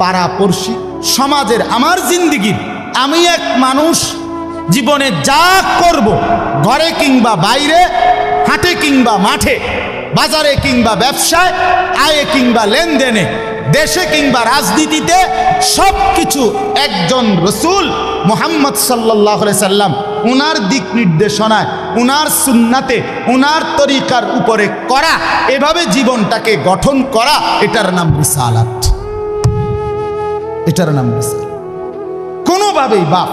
পাড়াপড়শি, সমাজের আমার জিন্দিগির। আমি এক মানুষ, জীবনে যা করব, ঘরে কিংবা বাইরে, হাটে কিংবা মাঠে, বাজারে কিংবা ব্যবসায়, আয়ে কিংবা লেনদেনে, দেশে কিংবা রাজনীতিতে সব কিছু একজন রসুল মোহাম্মদ সাল্লাহ সাল্লাম উনার দিক নির্দেশনায়, উনার সুন্নাতে, উনার তরিকার উপরে করা, এভাবে জীবনটাকে গঠন করা, এটার নাম রিসালাত। এটার নাম রিসালাত কোনোভাবেই বাপ,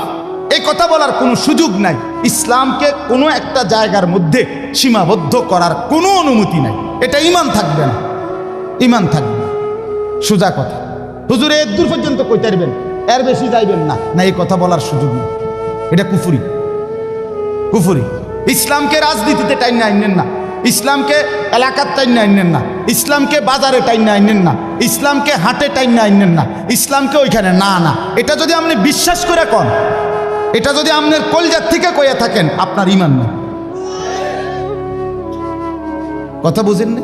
এই কথা বলার কোনো সুযোগ নাই। ইসলামকে কোনো একটা জায়গার মধ্যে সীমাবদ্ধ করার কোনো অনুমতি নাই। এটা ইমান থাকবে না। ইমান থাকবে সোজা কথা। হুজুর এর দূর পর্যন্ত কই পারবেন এর বেশি যাইবেন না। না, এই কথা বলার সুযোগ নেই। এটা কুফুরি। কুফুরি। ইসলামকে রাজনীতিতে টাইন আইনেন না। ইসলামকে এলাকার টাইন আইনেন না, ইসলামকে বাজারে টাইন আইনেন না, ইসলামকে হাটে টাইন আইনেন না, ইসলামকে ওইখানে না না। এটা যদি আপনি বিশ্বাস করে কন, এটা যদি আপনার কলজার থেকে কইয়া থাকেন, আপনার ইমান নেই। কথা বুঝেন না?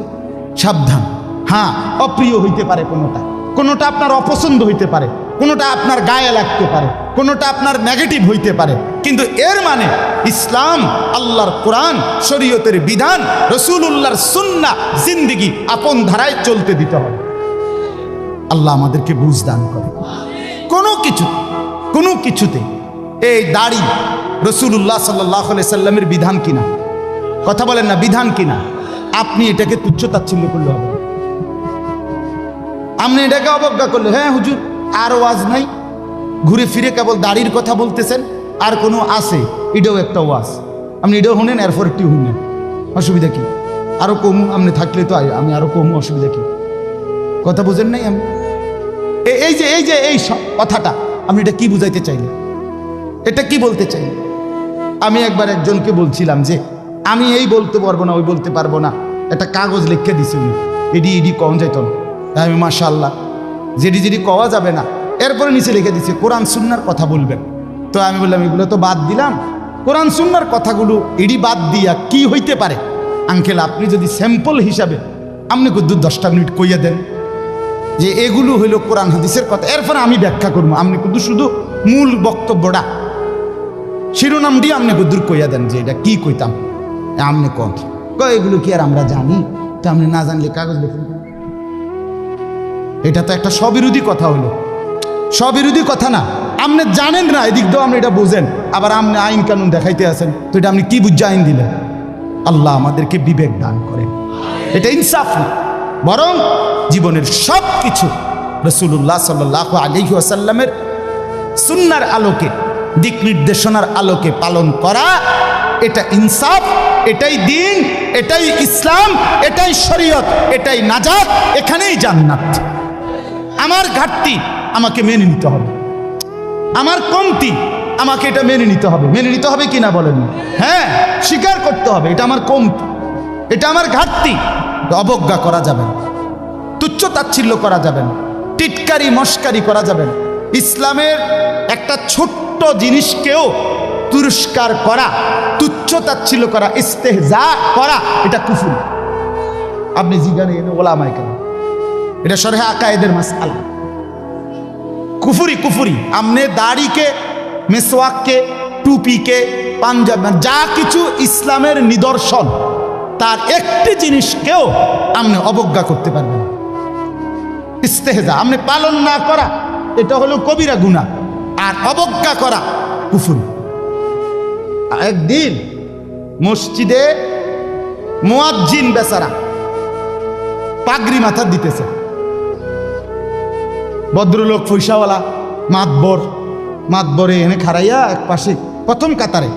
সাবধান। হ্যাঁ অপ্রিয় হইতে পারে কোনোটা। কোনোটা আপনার অপছন্দ হইতে পারে, কোনোটা আপনার গায়ে লাগতে পারে, কোনোটা আপনার নেগেটিভ হইতে পারে। কিন্তু এর মানে ইসলাম, আল্লাহর কোরআন, শরীয়তের বিধান রসুল্লাহর সুন্না জিন্দিগি আপন ধারায় চলতে দিতে হবে। আল্লাহ আমাদেরকে বুঝ দান করে। কোনো কিছু, কোনো কিছুতে এই দাড়ি রসুল্লাহ সাল্লাহ সাল্লামের বিধান কিনা? কথা বলেন না, বিধান কিনা? আপনি এটাকে তুচ্ছ তাচ্ছিল্য করলে হবে। আপনি এটাকে অবজ্ঞা করলে হ্যাঁ হুজুর, আর ওয়াজ নাই? ঘুরে ফিরে কেবল দাড়ির কথা বলতেছেন? আর কোনো আছে? এটাও একটা ওয়াজ। আপনি এটাও শুনেন, এরপর একটি শুনেন। অসুবিধা কি? আরও কমু আপনি থাকলে তো আমি আরও কমু, অসুবিধা কি? কথা বুঝেন নাই আমি এই যে এই যে এই কথাটা, আপনি এটা কি বুঝাইতে চাইলেন? এটা কি বলতে চাই আমি একবার একজনকে বলছিলাম যে, আমি এই বলতে পারব না, ওই বলতে পারব না। একটা কাগজ লিখে দিছি উনি। এডি, ইডি কম যাইত না। আমি মাশাল্লাহ যেডি যেডি কওয়া যাবে না। এরপরে নিচে লিখে দিছে, কোরআন, সুন্নার কথা বলবেন। তো আমি বললাম, এগুলো তো বাদ দিলাম। কোরআন সুন্নার কথাগুলো এড়ি বাদ দিয়া কি হইতে পারে? আঙ্কেল, আপনি যদি স্যাম্পল হিসাবে আপনি কিন্তু দশটা মিনিট কইয়া দেন যে এগুলো হইল কোরআন হাদিসের কথা। এরপরে আমি ব্যাখ্যা করব। আপনি কিন্তু শুধু মূল বক্তব্যটা, শিরোনাম দিয়ে আপনি গুদ্দুর কইয়া দেন যে এটা কি কইতাম। আপনি কয়, এগুলো কি আর আমরা জানি? তো আপনি না জানলে কাগজ লিখুন। এটা তো একটা স্ববিরোধী কথা হলো স্ববিরোধী কথা না। আপনি জানেন না, এদিক দিয়েও আপনি এটা বুঝেন। আবার আপনি আইন কানুন দেখাইতে আছেন, তো এটা আপনি কি বুঝে আইন দিলেন? আল্লাহ আমাদেরকে বিবেক দান করেন। এটা ইনসাফ না। বরং জীবনের সব কিছু রসুল্লাহ সাল্লাহ আলহি আসাল্লামের সুন্নার আলোকে, দিক নির্দেশনার আলোকে পালন করা, এটা ইনসাফ, এটাই দিন, এটাই ইসলাম, এটাই শরীয়ত, এটাই নাজাত, এখানেই জান্নাত। আমার ঘাটতি আমাকে মেনে নিতে হবে। আমার কমতি আমাকে এটা মেনে নিতে হবে। মেনে নিতে হবে কিনা বলেন? হ্যাঁ স্বীকার করতে হবে, এটা আমার কমতি। এটা আমার ঘাটতি। অবজ্ঞা করা যাবে না। তুচ্ছ তাচ্ছিল্য করা যাবে না। টিটকারি, মস্কারি করা যাবে না। ইসলামের একটা ছোট্ট জিনিসকেও তুরস্কার করা, তুচ্ছ তাচ্ছিল্য করা, ইস্তেহজা করা, এটা কুফুর। আপনি জিজ্ঞানে ওলামায় কেন? এটা সরহে আকায়েদের মাসালা কুফুরি কুফুরি। আমনে দাড়িকে, মেসওয়াককে, টুপিকে, পাঞ্জাব যা কিছু ইসলামের নিদর্শন, তার একটি জিনিসকেও আপনি অবজ্ঞা করতে পারবেন ইস্তেহেজা ইস্তেহজা আপনি পালন না করা, এটা হলো কবিরা গুণা আর অবজ্ঞা করা, কুফুরি। একদিন মসজিদে মোয়াজ্জিন বেচারা পাগড়ি মাথা দিতেছে। ভদ্রলোক পয়সাওয়ালা, মাতবর, মাতবরে এনে খারাইয়া এক পাশে প্রথম কাতারে।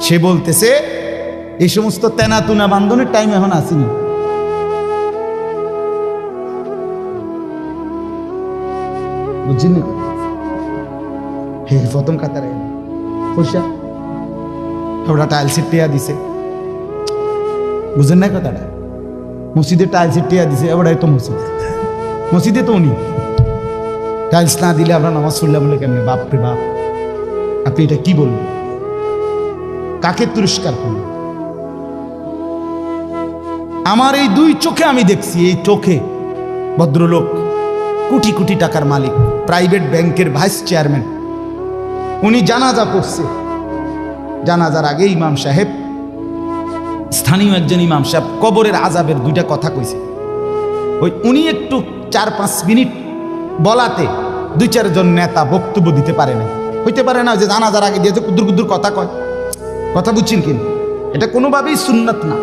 সে বলতেছে, এই সমস্ত তেনা তুনা বান্ধনের টাইম এখন আসেনি। বুঝছেন হে প্রথম কাতারে। পয়সা? ওরা টাইলসের টেয়া দিছে। বুঝেন না কথাটা? মসজিদে টাইলসের টেয়া দিছে, এবারে তো মসজিদ। মসজিদে তো উনি। টাইলস না দিলে আমরা নামাজ পড়লাম বলে কেমনে? বাপ রে বাপ। আপনি এটা কি বললেন? কাকে তিরস্কার করলেন? আমার এই দুই চোখে আমি দেখছি, এই চোখে ভদ্রলোক, কোটি কোটি টাকার মালিক প্রাইভেট ব্যাংকের ভাইস চেয়ারম্যান উনি জানাজা পড়ছে জানাজার আগে ইমাম সাহেব, স্থানীয় একজন ইমাম সাহেব কবরের আজাবের দুইটা কথা কইছে। ওই উনি একটু চার পাঁচ মিনিট বলাতে দুই চারজন নেতা বক্তব্য দিতে পারে না হইতে পারে না যে জানাজার আগে দিয়ে যে কুদ্দুর কুদ্দুর কথা কয়। কথা বুঝছেন কিন্তু এটা কোনোভাবেই সুন্নত না।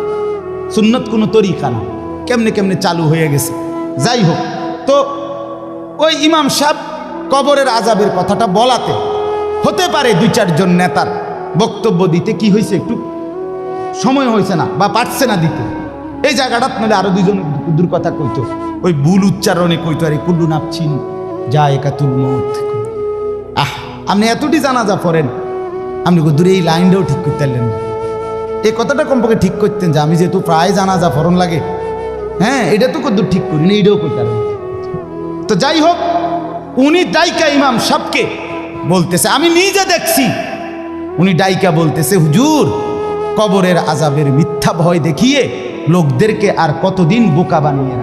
সুন্নত কোনো তরিকা না। কেমনে কেমনে চালু হয়ে গেছে। যাই হোক, তো ওই ইমাম সাহেব কবরের আজাবের কথাটা বলাতে হতে পারে দুই চারজন নেতার বক্তব্য দিতে। কি হয়েছে একটু? সময় হয়েছে না বা পারছে না দিতে। এই জায়গাটা নাহলে আরও দুজন কথা কইতো। ওই ভুল উচ্চারণে কইতো, আরে, কুল্লু নাপছিন যা একাতুল মত আহ, আপনি এতটি জানাজা পড়েন, আপনি দূরে এই লাইনটাও ঠিক করতে পারলেন না। এই কথাটা কমপক্ষে ঠিক করতেন যে, আমি যেহেতু প্রায় জানাজা ফরন লাগে হ্যাঁ এটা তো কদ্দূর ঠিক করি না এইটাও করতে তো যাই হোক, উনি ডাইকা ইমাম সাহকে বলতেছে, আমি নিজে দেখছি। উনি ডাইকা বলতেছে, হুজুর, কবরের আজাবের মিথ্যা ভয় দেখিয়ে লোকদেরকে আর কতদিন বোকা বানিয়ে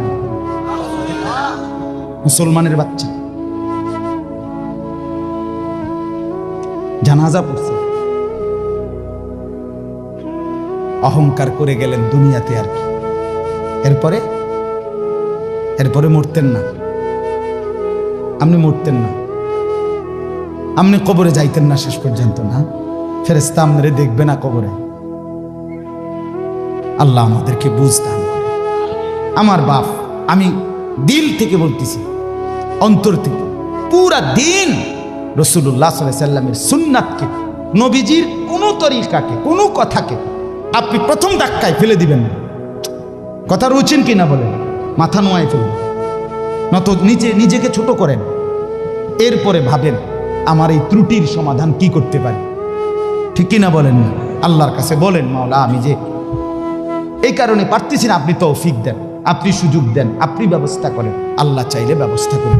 মুসলমানের বাচ্চা। জানাজা পড়ছে। অহংকার করে গেলেন দুনিয়াতে আর কি। এরপরে? এরপরে মরতেন না। আপনি মরতেন না। আপনি কবরে যাইতেন না শেষ পর্যন্ত না। ফেরেস্তা আপনারে দেখবে না কবরে। আল্লাহ আমাদেরকে বুঝতাম আমার বাপ, আমি দিল থেকে বলতেছি। অন্তর থেকে। পুরা দিন রসুল্লাহ সাল্লামের সুন্নাতকে, নবীজির কোনো তরিকাকে, কোনো কথাকে আপনি প্রথম ধাক্কায় ফেলে দিবেন না। কথা রুচেন কিনা বলেন? মাথা নোয়ায় ফেলবেন নত নিজে, নিজেকে ছোট করেন। এরপরে ভাবেন, আমার এই ত্রুটির সমাধান কি করতে পারি? ঠিক কিনা বলেন না? আল্লাহর কাছে বলেন, মাওলা, আমি যে এই কারণে পারতেছি না, আপনি তৌফিক দেন, আপনি সুযোগ দেন, আপনি ব্যবস্থা করেন। আল্লাহ চাইলে ব্যবস্থা করেন।